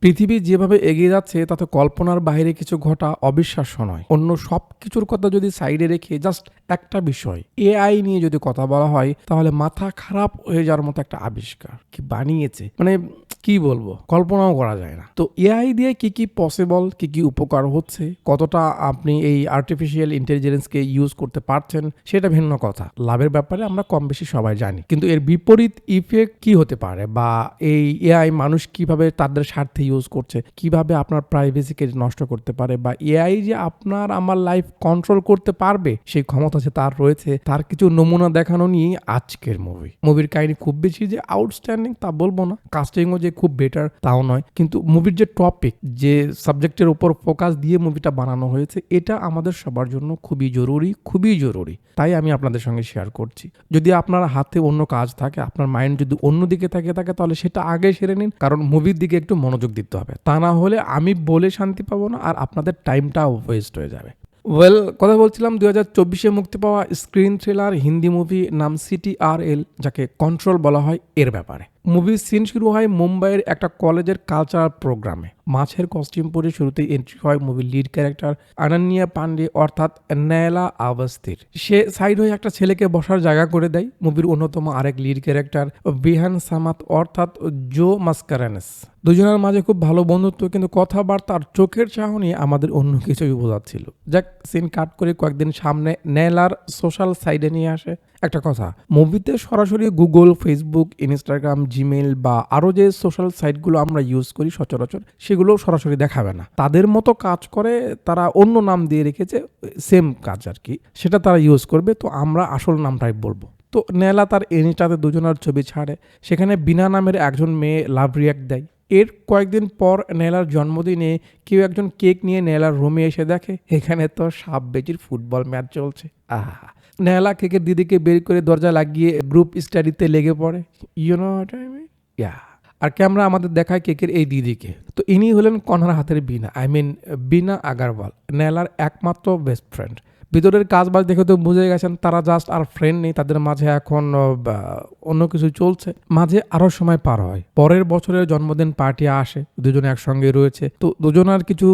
পৃথিবী যেভাবে এগিয়ে যাচ্ছে, তাতে কল্পনার বাইরে কিছু ঘটা অবিশ্বাস্য নয়। অন্য সব কিছুর কথা যদি সাইডে রেখে জাস্ট একটা বিষয় এআই নিয়ে যদি কথা বলা হয়, তাহলে মাথা খারাপ হয়ে যাওয়ার মতো একটা আবিষ্কার কি বানিয়েছে? মানে কি বলব? কল্পনাও করা যায় না। তো এআই দিয়ে কি কি পসিবল কি কি উপকার হচ্ছে, কতটা আপনি এই আর্টিফিশিয়াল ইন্টেলিজেন্সকে ইউজ করতে পারছেন, সেটা ভিন্ন কথা। লাভের ব্যাপারে আমরা কম বেশি সবাই জানি। কিন্তু এর বিপরীত ইফেক্ট কি হতে পারে? বা এই এআই মানুষ কীভাবে তাদের স্বার্থে ইউজ করছে, কীভাবে আপনার প্রাইভেসিকে নষ্ট করতে পারে, বা এআই যে আপনার আমার লাইফ কন্ট্রোল করতে পারবে, সেই ক্ষমতা যে তার রয়েছে, তার কিছু নমুনা দেখানো নিয়ে আজকের মুভি মুভির কাহিনী খুব বেশি যে আউটস্ট্যান্ডিং তা বলব না। কাস্টিংও যে খুব বেটার তাও নয়। কিন্তু মুভির যে টপিক যে সাবজেক্টের উপর ফোকাস দিয়ে মুভিটা বানানো হয়েছে, এটা আমাদের সবার জন্য খুবই জরুরি খুবই জরুরি। তাই আমি আপনাদের সঙ্গে শেয়ার করছি। যদি আপনার হাতে অন্য কাজ থাকে, আপনার মাইন্ড যদি অন্য দিকে থাকে থাকে, তাহলে সেটা আগে সেরে নিন। কারণ মুভির দিকে একটু মনোযোগ দিতে হবে। তা না হলে আমি বলে শান্তি পাবো না, আর আপনাদের টাইমটাও ওয়েস্ট হয়ে যাবে। ওয়েল কথা বলছিলাম দু হাজার চব্বিশে মুক্তি পাওয়া স্ক্রিন থ্রিলার হিন্দি মুভি নাম C T R L control বলা হয়, এর ব্যাপারে। মুভির সিন শুরু হয় মুম্বাইয়ের একটা কলেজের কালচারাল প্রোগ্রামে মাছের কস্টিউম পরে শুরুতেই এন্ট্রি হয় মুভির লিড ক্যারেক্টার আনান্যা পান্ডে অর্থাৎ নয়লা আবস্তির। সে সাইড হয়ে একটা ছেলেকে বসার জায়গা করে দেয় মুভির অন্যতম আরেক লিড ক্যারেক্টার বিহান সামাত অর্থাৎ জো মাস্কারানেস। দুজনের মাঝে খুব ভালো বন্ধুত্ব কিন্তু কথাবার্তা আর চোখের চাহনি আমাদের অন্য কিছুই বোঝাচ্ছিল। যাক সিন কাট করে কয়েকদিন সামনে নেলার সোশ্যাল সাইডে নিয়ে আসে। একটা কথা মুভিতে সরাসরি গুগল ফেসবুক ইনস্টাগ্রাম জিমেল বা আরও যে সোশ্যাল সাইটগুলো আমরা ইউজ করি সচরাচর, সেগুলো সরাসরি দেখাবে না। তাদের মতো কাজ করে তারা অন্য নাম দিয়ে রেখেছে সেম কাজ আর কি। সেটা তারা ইউজ করবে, তো আমরা আসল নামটাই বলব। তো নেলা তার ইনস্টাতে দুজনের ছবি ছাড়ে, সেখানে বিনা নামের একজন মেয়ে লাভ রিয়াক্ট দেয়। এর কয়েকদিন পর নেলার জন্মদিনে কেউ একজন কেক নিয়ে নেলার রুমে এসে দেখে, এখানে তো সাপ বেজির ফুটবল ম্যাচ চলছে। আহা নেলা কেকের দিদিকে বের করে দরজা লাগিয়ে গ্রুপ স্টাডিতে লেগে পড়ে। ইউনো ইয়া আর ক্যামেরা আমাদের দেখায় কেকের এই দিদিকে। তো ইনি হলেন কনার হাতের বিনা আই মিন বিনা আগারওয়াল নেলার একমাত্র বেস্ট ফ্রেন্ড ভিতরের কাজ বাজ দেখে তো বুঝে গেছেন, তারা জাস্ট আর ফ্রেন্ড নেই, তাদের মাঝে এখন অন্য কিছু চলছে। মাঝে আরও সময় পার হয়। পরের বছরের জন্মদিন পার্টি আসে, দুজনে একসঙ্গে রয়েছে। তো দুজনের কিছু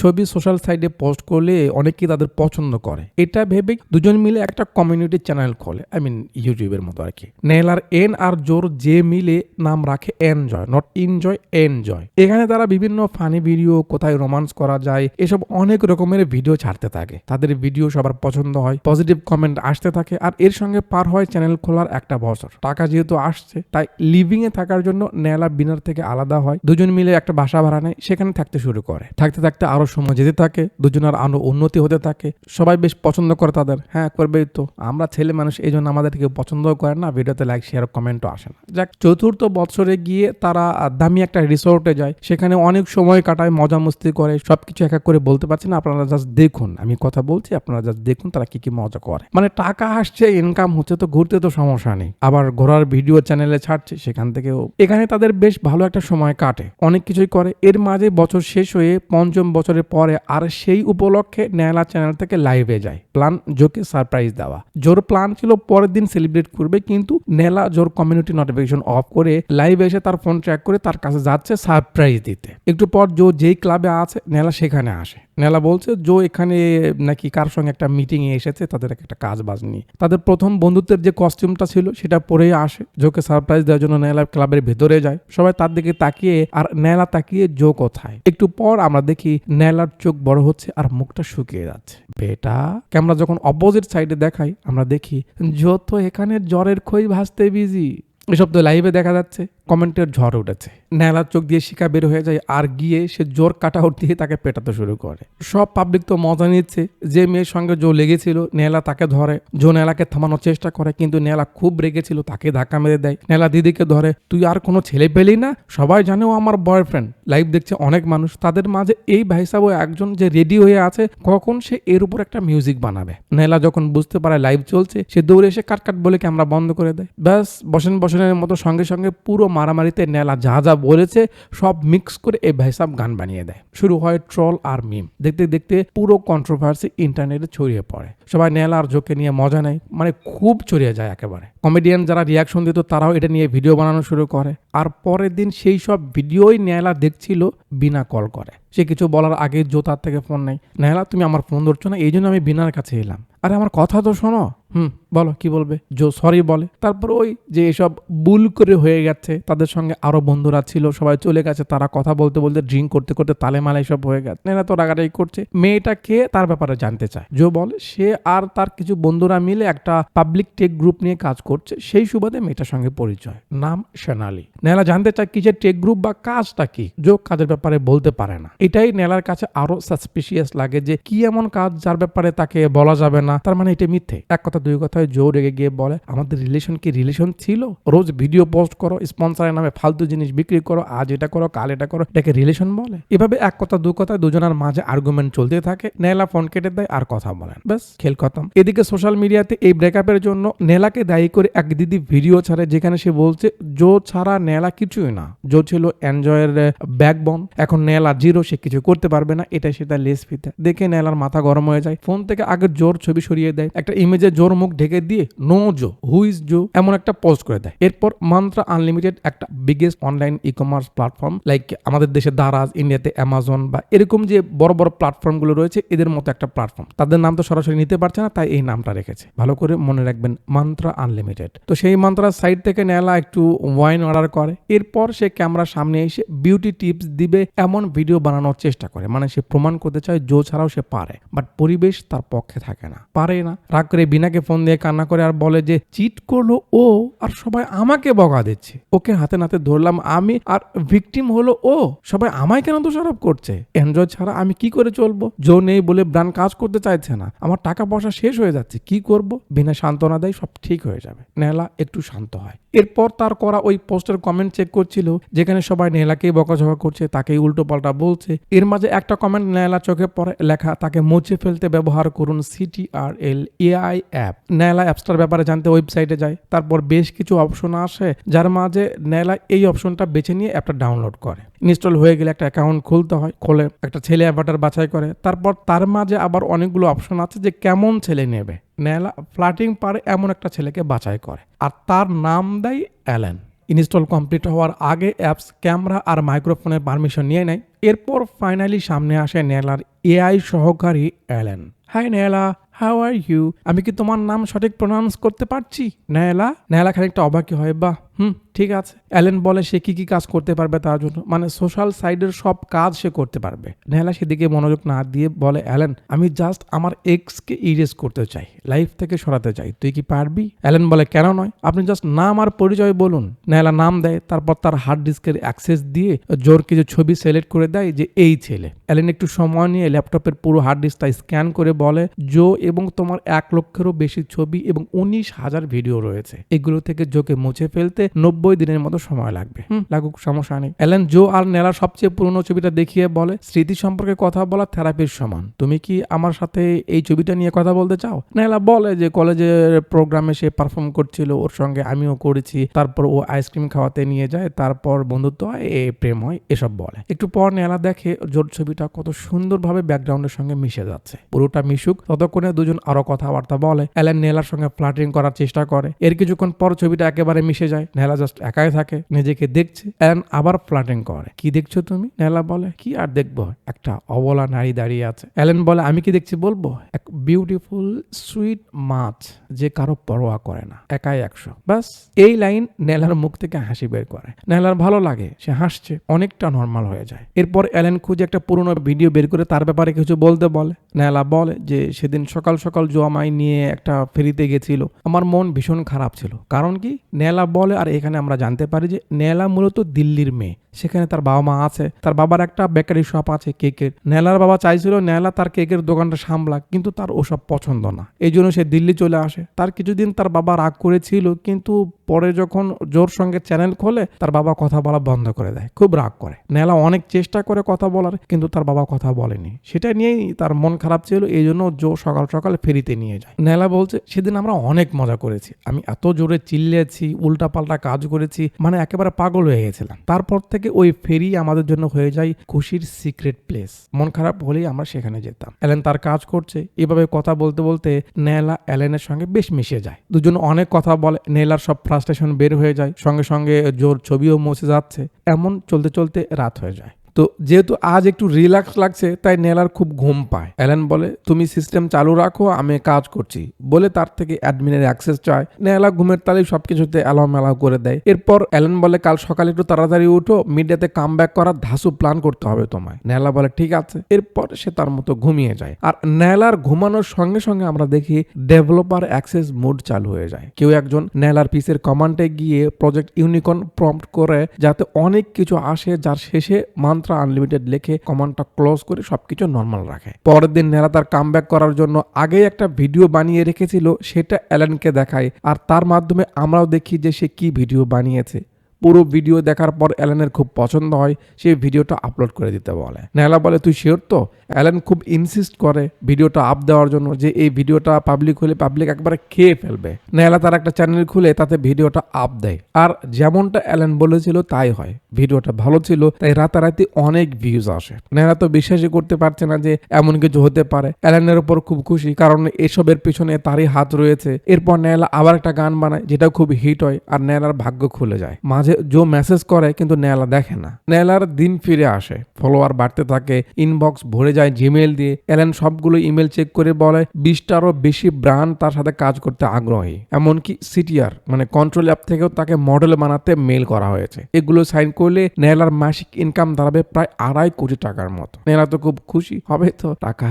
ছবি সোশ্যাল সাইটে পোস্ট করলে অনেকেই তাদের পছন্দ করে। এটা ভেবে দুজন মিলে একটা কমিউনিটি চ্যানেল খোলে আই মিন ইউটিউবের মতো আর কি। নেলার এন আর জোর যে মিলে নাম রাখে এনজয় নট এনজয় এনজয় এখানে তারা বিভিন্ন ফানি ভিডিও কোথায় রোমান্স করা যায়, এসব অনেক রকমের ভিডিও ছাড়তে থাকে। তাদের ভিডিও সবার পছন্দ হয় পজিটিভ কমেন্ট আসতে থাকে, আর এর সঙ্গে পার হয় চ্যানেল খোলার একটা বছর। টাকা যেহেতু আসছে, তাই লিভিং এ থাকার জন্য নেলা বিনার থেকে আলাদা হয়। দুজন মিলে একটা বাসা ভাড়া নেয়, সেখানে থাকতে শুরু করে। থাকতে থাকতে আরও সময় যেতে থাকে, দুজনের আরও উন্নতি হতে থাকে। সবাই বেশ পছন্দ করে তাদের। হ্যাঁ করবেই তো। আমরা ছেলে মানুষ, এই জন্য আমাদের থেকে পছন্দ করে না। ভিডিওতে লাইক শেয়ার কমেন্টও আসে না। যাক, চতুর্থ বছরে গিয়ে তারা দামি একটা রিসোর্টে যায়। সেখানে অনেক সময় কাটায় মজা মস্তি করে। সবকিছু এক এক করে বলতে পারছি না, আপনারা জাস্ট দেখুন। আমি কথা বলছি, আপনারা জাস্ট দেখুন তারা কি কি মজা করে। মানে টাকা আসছে ইনকাম হচ্ছে, তো ঘুরতে তো সমস্যা নেই। আবার ঘোরার ভিডিও চ্যানেলে ছাড়ছে, সেখান থেকেও। এখানে তাদের বেশ ভালো একটা সময় কাটে। অনেক কিছুই করে। এর মাঝে বছর শেষ হয়ে পঞ্চম বছরের পরে আর সেই উপলক্ষে নেলা চ্যানেল থেকে লাইভে যায়। প্ল্যান জোকে সারপ্রাইজ দেওয়া। জোর প্ল্যান ছিল পরের দিন সেলিব্রেট করবে, কিন্তু নেলা জোর কমিউনিটি নোটিফিকেশন অফ করে লাইভে এসে তার ফোন ট্র্যাক করে তার কাছে যাচ্ছে সারপ্রাইজ দিতে। একটু পর জো যেই ক্লাবে আছে নেলা সেখানে আসে। নেলা বলছে, জো এখানে নাকি কার সঙ্গে একটা মিটিং এ এসেছে, তাদের একটা কাজ বাজ নিয়ে। তাদের প্রথম বন্ধুত্বের যে কস্টিউমটা ছিল, সেটা পরেই আসে। জোকে সারপ্রাইজ দেওয়ার জন্য নেলা ক্লাবের ভেতরে যায়। সবাই তার দিকে তাকিয়ে, আর নেলা তাকিয়ে, জো কোথায়? একটু পর আমরা দেখি নেলার চোখ বড় হচ্ছে আর মুখটা শুকিয়ে যাচ্ছে। বেটা? ক্যামেরা যখন অপোজিট সাইডে দেখাই আমরা দেখি, জো তো এখানে জ্বরের খই ভাসতে বিজি এসব তো লাইভে দেখা যাচ্ছে। কমেন্টের ঝড় উঠেছে। নেলার চোখ দিয়ে শিকা বের হয়ে যায় আর গিয়ে সে জোর কাটাউট দিয়ে তাকে পেটাতে শুরু করে। সব পাবলিক তো মজা নিচ্ছে। যে মেয়ের সঙ্গে জো লেগেছিল নেলা তাকে ধরে। জো নেলাকে থামানোর চেষ্টা করে, কিন্তু নেলা খুব রেগেছিল তাকে ধাক্কা মেরে দেয়। নেলা দিদিকে ধরে, তুই আর কোনো ছেলে পেলি না? সবাই জানে ও আমার বয়ফ্রেন্ড লাইভ দেখছে অনেক মানুষ। তাদের মাঝে এই ভাইসাবও একজন যে রেডি হয়ে আছে, কখন সে এর উপর একটা মিউজিক বানাবে। নেলা যখন বুঝতে পারে লাইভ চলছে, সে দৌড়ে এসে কাট কাট বলে ক্যামেরা বন্ধ করে দেয়। ব্যাস, বসেন, বসেনের মতো সঙ্গে সঙ্গে পুরো মারামারিতে নেলা যা যা বলেছে, সব মিক্স করে এই ভাইসাব গান বানিয়ে দেয়। শুরু হয় ট্রল আর মিম দেখতে দেখতে পুরো কন্ট্রোভার্সি ইন্টারনেটে ছড়িয়ে পড়ে। সবাই নেলা আর জোকে নিয়ে মজা নেয় মানে খুব ছড়িয়ে যায় একেবারে। কমেডিয়ান যারা রিয়াকশন দিত, তারাও এটা নিয়ে ভিডিও বানানো শুরু করে। আর পরের দিন সেই সব ভিডিওই নেলা দেখছিল বিনা কল করে। সে কিছু বলার আগে জো তার থেকে ফোন নেই নেলা, তুমি আমার ফোন ধরছো না এই জন্য আমি বিনার কাছে এলাম। আরে, আমার কথা তো শোনো হুম, বলো, কি বলবে? জো, সরি, বলে। তারপর ওই যে এসব বুল করে হয়ে গেছে, তাদের সঙ্গে আরও বন্ধুরা ছিল, সবাই চলে গেছে, তারা কথা বলতে বলতে ড্রিঙ্ক করতে করতে তালে মালে সব হয়ে গেছে। নেনা তো রাগাটাই করছে। মেয়েটা কে তার ব্যাপারে জানতে চায়। জো বলে, সে আর তার কিছু বন্ধুরা মিলে একটা পাবলিক টেক গ্রুপ নিয়ে কাজ করছে, সেই সুবাদে মেয়েটার সঙ্গে পরিচয়। নাম সোনালি। নেলা জানতে চায় কি যে টেক গ্রুপ বা কাজটা কি? জো কাজের ব্যাপারে বলতে পারে না। এটাই নেলার কাছে আরও সাসপিসিয়াস লাগে যে কি এমন কাজ যার ব্যাপারে তাকে বলা যাবে না। তার মানে এটা মিথ্যে। এক কথা দুই কথায় জো রেগে গিয়ে বলে, আমাদের রিলেশন কি রিলেশন ছিল? রোজ ভিডিও পোস্ট করো স্পন্সরের নামে ফালতু জিনিস বিক্রি করো, আজ এটা করো, কাল এটা করো, এটাকে রিলেশন বলে? এভাবে এক কথা, দু কথায় দুজনের মাঝে আর্গুমেন্ট চলতে থাকে। নেলা ফোন কেটে দেয়, আর কথা বলেন। ব্যাস, খেল খতম। এদিকে সোশ্যাল মিডিয়াতে এই ব্রেকআপের জন্য নেলাকে দায়ী করে এক দিদি ভিডিও ছাড়ে, যেখানে সে বলছে, জো ছাড়া নেলা কিছুই না। জো ছিল এনজয়ের ব্যাকবন এখন নেলা জিরো সে কিছু করতে পারবে না। এটা সেটা লেস ফিতে। দেখে নেলার মাথা গরম হয়ে যায়। ফোন থেকে আগের জোর ছবি সরিয়ে দেয়। একটা ইমেজে জোর মুখ ঢেকে দিয়ে, নো জো, হু ইজ জো এমন একটা পোস্ট করে দেয়। এরপর মান্ত্রা আনলিমিটেড একটা biggest online e commerce platform like আমাদের দেশে দারাজ ইন্ডিয়াতে অ্যামাজন বা এরকম যে বড় বড় প্ল্যাটফর্মগুলো রয়েছে, এদের মতো একটা প্ল্যাটফর্ম তাদের নাম তো সরাসরি নিতে পারছে না, তাই এই নামটা রেখেছে। ভালো করে মনে রাখবেন, মান্ত্রা আনলিমিটেড তো সেই মান্ত্রার সাইট থেকে নেলা একটু ওয়াইন অর্ডার করে। এরপর সে ক্যামেরার সামনে এসে বিউটি টিপস দিবে, এমন ভিডিও বানানোর চেষ্টা করে। মানে সে প্রমাণ করতে চায়, জো ছাড়াও সে পারে। বাট পরিবেশ তার পক্ষে থাকে না। পারে না। রাগ করে বিনাকে ফোন দিয়ে কান্না করে আর বলে যে, চিট করল ও আর সবাই আমাকে বকা দিচ্ছে। ওকে হাতে নাতে ধরলাম আমি আর ভিকটিম হলো ও। সবাই আমায় কেন দোষারোপ করছে? এনজয় ছাড়া আমি কি করে চলবো? জো নেই বলে ব্রান্ড কাজ করতে চাইছে না। আমার টাকা পয়সা শেষ হয়ে যাচ্ছে। কি করব? বিনা সান্ত্বনা দেয় সব ঠিক হয়ে যাবে। নেলা একটু শান্ত হয়। এরপর তার করা ওই পোস্টের কমেন্ট চেক করছিল, যেখানে সবাই নেলাকেই বকাঝকা করছে, তাকেই উল্টো পাল্টা বলছে। এর মাঝে একটা কমেন্ট নেলা চোখে পড়ে, লেখা, তাকে মুছে ফেলতে ব্যবহার করুন C T R L AI. Nela অ্যাপসটার ব্যাপারে জানতে ওয়েবসাইটে যায় তারপর বেশ কিছু অপশন আসে, যার মাঝে নেলা এই অপশনটা বেছে নিয়ে অ্যাপটা ডাউনলোড করে। ইনস্টল হয়ে গেলে একটা অ্যাকাউন্ট খুলতে হয়, খোলে, একটা ছেলে অ্যাভাটার বাছাই করে। তারপর তার মাঝে আবার অনেকগুলো অপশন আছে যে কেমন ছেলে নেবে। নেলা ফ্লাটিং পারে এমন একটা ছেলেকে বাছাই করে। আর তার নাম দেয় অ্যালেন। ইনস্টল কমপ্লিট হওয়ার আগে অ্যাপস, ক্যামেরা আর মাইক্রোফোনের পারমিশন নিয়ে নেয়। এরপর ফাইনালি সামনে আসে নেলার এআই সহকারী Allen. Hi Nela how are you আমি কি তোমার নাম সঠিক প্রনাউন্স করতে পারছি? নেলা নেলা খানিকটা অবাকি হয়, বাহ। হুম, ঠিক আছে। অ্যালেন বলে সে কি কি কাজ করতে পারবে তার জন্য। মানে সোশ্যাল সাইডের সব কাজ সে করতে পারবে। নেহালা সেদিকে মনোযোগ না দিয়ে বলে, অ্যালেন, আমি জাস্ট আমার এক্সকে ইরেজ করতে চাই, লাইফ থেকে সরাতে চাই। তুই কি পারবি? অ্যালেন বলে, কেন নয়, আপনি জাস্ট নাম আর পরিচয় বলুন। নেহালা নাম দেয়, তারপর তার হার্ড ডিস্কের অ্যাক্সেস দিয়ে জোর কিছু ছবি সিলেক্ট করে দেয় যে এই ছেলে। অ্যালেন একটু সময় নিয়ে ল্যাপটপের পুরো হার্ড ডিস্কটা স্ক্যান করে বলে, জো এবং তোমার এক লক্ষেরও বেশি ছবি এবং উনিশ হাজার ভিডিও রয়েছে। এগুলো থেকে জোকে মুছে ফেলতে নব্বই দিনের মতো সময় লাগবে। লাগুক সমস্যা নেই। অ্যালেন জো আর নেলা সবচেয়ে পুরনো ছবিটা দেখিয়ে বলে স্মৃতি সম্পর্কে কথা বলা থেরাপির সমান। তুমি কি আমার সাথে এই ছবিটা নিয়ে কথা বলতে চাও? নেলা বলে যে কলেজের প্রোগ্রামে সে পারফর্ম করছিল ওর সঙ্গে আমিও করেছি। তারপর ও আইসক্রিম খাওয়াতে নিয়ে যায় তারপর বন্ধুত্ব হয় এ প্রেম হয় এসব বলে। একটু পর নেলা দেখে জোর ছবিটা কত সুন্দরভাবে ব্যাকগ্রাউন্ডের সঙ্গে মিশে যাচ্ছে। পুরোটা মিশুক ততক্ষণে দুজন আরও কথাবার্তা বলে। অ্যালেন নেলার সঙ্গে ফ্লাটিং করার চেষ্টা করে। এর কিছুক্ষণ পর ছবিটা একেবারে মিশে যায়। নেলা জাস্ট একাই থাকে, নিজেকে দেখছে অ্যালেন আবার ফ্লাটিং করে। কি দেখছ তুমি? নেলা বলে, কি আর দেখব? একটা অবলা নারী দাঁড়িয়ে আছে। অ্যালেন বলে, আমি কি দেখছি বলব? এক বিউটিফুল সুইট মাছ যে কারও পরোয়া করে না, একাই একশো। বাস এই লাইন নেলার মুখ থেকে হাসি বের করে। নেলার ভালো লাগে, সে হাসছে, অনেকটা নর্মাল হয়ে যায়। এরপর অ্যালেন খুঁজে একটা পুরনো ভিডিও বের করে তার ব্যাপারে কিছু বলতে বলে। নেলা বলে যে, সেদিন সকাল সকাল জোয়ামাই নিয়ে একটা ফেরিতে গেছিল, আমার মন ভীষণ খারাপ ছিল। কারণ কি? নেলা বলে আর এখানে আমরা জানতে পারি যে নেলা মূলত দিল্লির মেয়ে। সেখানে তার বাবা মা আছে, তার বাবার একটা বেকারি শপ আছে কেকের। নেলার বাবা চাইছিল নেলা তার কেকের দোকানটা সামলাক, কিন্তু তার ওসব পছন্দ না। এই জন্য সে দিল্লি চলে আসে। তার কিছুদিন তার বাবা রাগ করেছিল, কিন্তু পরে যখন জোর সঙ্গে চ্যানেল খোলে, তার বাবা কথা বলা বন্ধ করে দেয়, খুব রাগ করে। নেলা অনেক চেষ্টা করে কথা বলার, কিন্তু তার বাবা কথা বলেনি। সেটা নিয়েই তার মন খারাপ ছিল এই জন্য জো সকাল সকাল ফেরিতে নিয়ে যায়। নেলা বলছে, সেদিন আমরা অনেক মজা করেছি। আমি এত জোরে চিল্লেছি, উল্টাপাল্টা ঘণ্টা কাজ করেছি মানে একেবারে পাগল হয়ে গেছিলাম। তারপর থেকে ওই ফেরি আমাদের জন্য হয়ে যায় খুশির সিক্রেট প্লেস মন খারাপ হলেই আমরা সেখানে যেতাম। অ্যালেন তার কাজ করছে। এভাবে কথা বলতে বলতে নেলা অ্যালেনের সঙ্গে বেশ মিশে যায়। দুজন অনেক কথা বলে নেলার সব ফ্রাস্ট্রেশন বের হয়ে যায়। সঙ্গে সঙ্গে জোর ছবিও মসে যাচ্ছে। এমন চলতে চলতে রাত হয়ে যায়। তো যেহেতু আজ একটু রিল্যাক্স লাগছে, তাই নেলার খুব ঘুম পায়। অ্যালেন বলে, তুমি সিস্টেম চালু রাখো, আমি কাজ করছি। বলে তার থেকে অ্যাডমিনের অ্যাক্সেস চায়। নেলা ঘুমের তালে সবকিছুতে অ্যালাউ মেলাও করে দেয়। এরপর অ্যালেন বলে, কাল সকালে একটু তাড়াতাড়ি উঠো মিডিয়াতে কাম ব্যাক করার ধাসু প্ল্যান করতে হবে তোমায়। নেলা বলে, ঠিক আছে। এরপর সে তার মতো ঘুমিয়ে যায়। আর নেলার ঘুমানোর সঙ্গে সঙ্গে আমরা দেখি ডেভেলপার অ্যাক্সেস মোড চালু হয়ে যায়। কেউ একজন নেলার পিসের কমান্ডে গিয়ে প্রজেক্ট ইউনিকন প্রম্পট করে, যাতে অনেক কিছু আসে, যার শেষে মান্ত্রা আনলিমিটেড লেখে কমান্ডটা ক্লোজ করে সবকিছু নর্মাল রাখে। পরের দিন নেলা তার কাম করার জন্য আগে একটা ভিডিও বানিয়ে রেখেছিল, সেটা অ্যালেনকে দেখায়। আর তার মাধ্যমে আমরাও দেখি যে সে কি ভিডিও বানিয়েছে। পুরো ভিডিও দেখার পর অ্যালেনের খুব পছন্দ হয় সেই ভিডিওটা আপলোড করে দিতে বলে। নেলা বলে, তুই শিওর তো? অ্যালেন খুব ইনসিস্ট করে ভিডিওটা আপ দেওয়ার জন্য যে এই ভিডিওটা পাবলিক হলে পাবলিক একবারে খেয়ে ফেলবে। নেলা তার একটা চ্যানেল খুলে তাতে ভিডিওটা আপ দেয়। আর যেমনটা অ্যালেন বলেছিল, তাই হয়। ভিডিওটা ভালো ছিল, তাই রাতারাতি অনেক ভিউজ আসে। নেলা তো বিশ্বাসই করতে পারছে না যে এমন কিছু হতে পারে। অ্যালেনের উপর খুব খুশি, কারণ এসবের পিছনে তারই হাত রয়েছে। এরপর নেলা আবার একটা গান বানায়, যেটা খুব হিট হয়, আর নেলার ভাগ্য খুলে যায়। মাঝে জো মেসেজ করে কিন্তু নেলা দেখে না। নেলার দিন ফিরে আসে। ফলোয়ার বাড়তে থাকে ইনবক্স ভরে যায় জিমেল দিয়ে। অ্যালেন সবগুলো ইমেল চেক করে বলে, বিশটারও বেশি ব্র্যান্ড তার সাথে কাজ করতে আগ্রহী। এমনকি সিটিআর মানে কন্ট্রোল অ্যাপ থেকেও তাকে মডেল বানাতে মেল করা হয়েছে। এগুলো সাইন করলে নেলার মাসিক ইনকাম দাঁড়াবে প্রায় আড়াই কোটি টাকার মতো। নেলা তো খুব খুশি, হবে তো টাকা।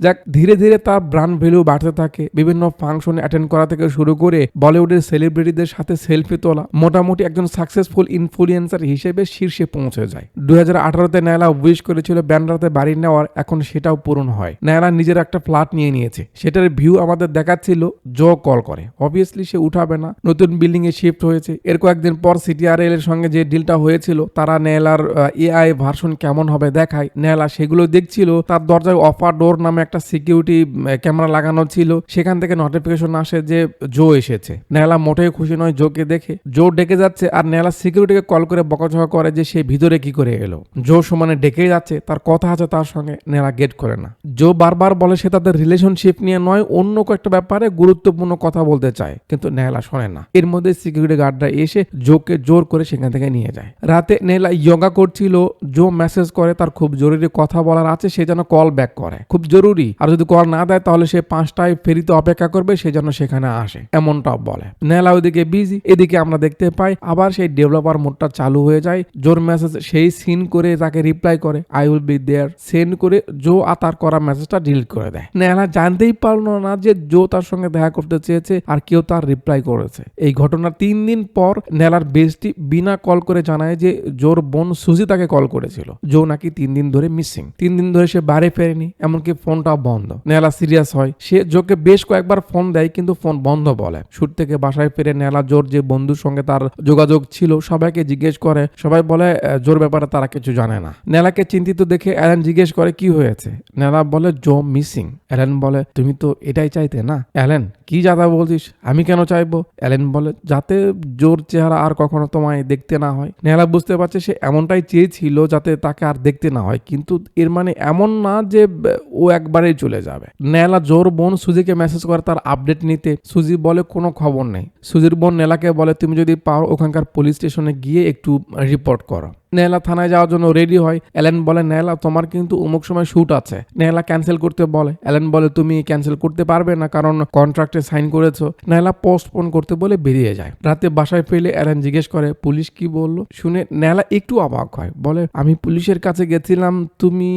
যাক, ধীরে ধীরে তার ব্র্যান্ড ভ্যালু বাড়তে থাকে। বিভিন্ন ফাংশন অ্যাটেন্ড করা থেকে শুরু করে বলিউডের সেলিব্রিটিদের সাথে সেলফি তোলা, মোটামুটি একজন সাকসেসফুল ইনফ্লুয়েন্সার হিসেবে শীর্ষে পৌঁছে যায়। দুই হাজার আঠারোতে নেলা উইশ করেছিল ব্যান্ডারতে বাড়ি নেওয়ার, এখন সেটাও পূরণ হয়। নেলা নিজের একটা ফ্ল্যাট নিয়ে নিয়েছে। সেটার ভিউ আমাদের দেখাচ্ছিল, জো কল করে। অবভিয়াসলি সে উঠাবে না। নতুন বিল্ডিং এ শিফট হয়েছে। এর কয়েকদিন পর সিটিআরএল এর সঙ্গে যে ডিলটা হয়েছিল, তারা নেলার এআই ভার্সন কেমন হবে দেখায়। নেলা সেগুলো দেখছিল। তার দরজায় অফার ডোর নামে একটা সিকিউরিটি ক্যামেরা লাগানো ছিল। সেখান থেকে নোটিফিকেশন আসে যে জো এসেছে। নেলা মোটেই খুশি নয় জোকে দেখে। জো ডেকে যাচ্ছে আর নেলা সিকিউরিটিকে কল করে বকাঝকা করে যে সে ভিতরে কি করে এলো। জো সমানে ডেকে যাচ্ছে, তার কথা আছে তার সঙ্গে নেলা গেট করে না। জো বারবার বলে সে তাদের রিলেশনশিপ নিয়ে নয়, অন্য কয়েকটা ব্যাপারে গুরুত্বপূর্ণ কথা বলতে চায়, কিন্তু নেলা শোনে না। এর মধ্যে সিকিউরিটি গার্ডরা এসে জোকে জোর করে সেখান থেকে নিয়ে যায়। রাতে নেলা ইয়োগা করছিল, জো মেসেজ করে তার খুব জরুরি কথা বলার আছে, সে যেন কল ব্যাক করে। খুব জরুরি, আর যদি কল না দেয় তাহলে সে পাঁচটায় ফেরিতে অপেক্ষা করবে, সে যেন সেখানে আসে, এমনটাও বলে। নেলা ওইদিকে বিজি এদিকে আমরা দেখতে পাই, আবার সেই ডেভেলপার মোডটা চালু হয়ে যায়। জোর মেসেজ সেই সিন করে তাকে রিপ্লাই করে I will be there send করে জো আর তার করা মেসেজটা ডিলিট করে দেয়। নেলা জানতেই পারল না যে জো তার সঙ্গে দেখা করতে চেয়েছে আর কেউ তার রিপ্লাই করেছে। এই ঘটনার তিন দিন পর নেলার বেস্টি বিনা কল করে জানায় যে জোর বোন সুজি তাকে কল করেছিল। জো নাকি তিন দিন ধরে মিসিং তিন দিন ধরে সে বাড়ি ফেরেনি, এমনকি ফোনটাও বন্ধ। নেলা সিরিয়াস হয়। সে জোকে বেশ কয়েকবার ফোন দেয়, কিন্তু ফোন বন্ধ বলে। শুট থেকে বাসায় ফিরে নেলা জোর যে বন্ধুর সঙ্গে তার যোগাযোগ ছিল, সবাইকে জিজ্ঞেস করে, সবাই বলে জোর ব্যাপারে তারা কিছু জানে না। নেলাকে চিন্তিত দেখে অ্যালেন জিজ্ঞেস করে, কি হয়েছে? নেলা বলে, জো মিসিং। অ্যালেন বলে, তুমি তো এটাই চাইতে না? অ্যালেন কি যাতা বলছিস? আমি কেন চাইব? অ্যালেন বলে, যাতে জোর চেহারা আর কখনো তোমায় দেখতে না হয়। নেলা বুঝতে পারছে সে এমনটাই চেয়েছিল যাতে তাকে আর দেখতে না হয়। কিন্তু এর মানে এমন না যে ও একবারেই চলে যাবে। নেলা জোর বোন সুজিকে মেসেজ করে তার আপডেট নিতে। সুজি বলে, কোনো খবর নেই। সুজির বোন নেলাকে বলে, তুমি যদি পারো, ওখানকার পুলিশ স্টেশনে গিয়ে একটু রিপোর্ট করো। নেলা থানায় যাওয়ার জন্য রেডি হয়। অ্যালেন বলে নেলা তোমার কিন্তু অমুক সময় শ্যুট আছে। নেলা ক্যান্সেল করতে বলে। অ্যালেন বলে, তুমি ক্যান্সেল করতে পারবে না কারণ কন্ট্রাক্টে সাইন করেছ। নেলা পোস্টপোন করতে বলে বেরিয়ে যায়। রাতে বাসায় ফেলে অ্যালেন জিজ্ঞেস করে, পুলিশ কি বলল? শুনে নেলা একটু অবাক হয়। বলে, আমি পুলিশের কাছে গেছিলাম, তুমি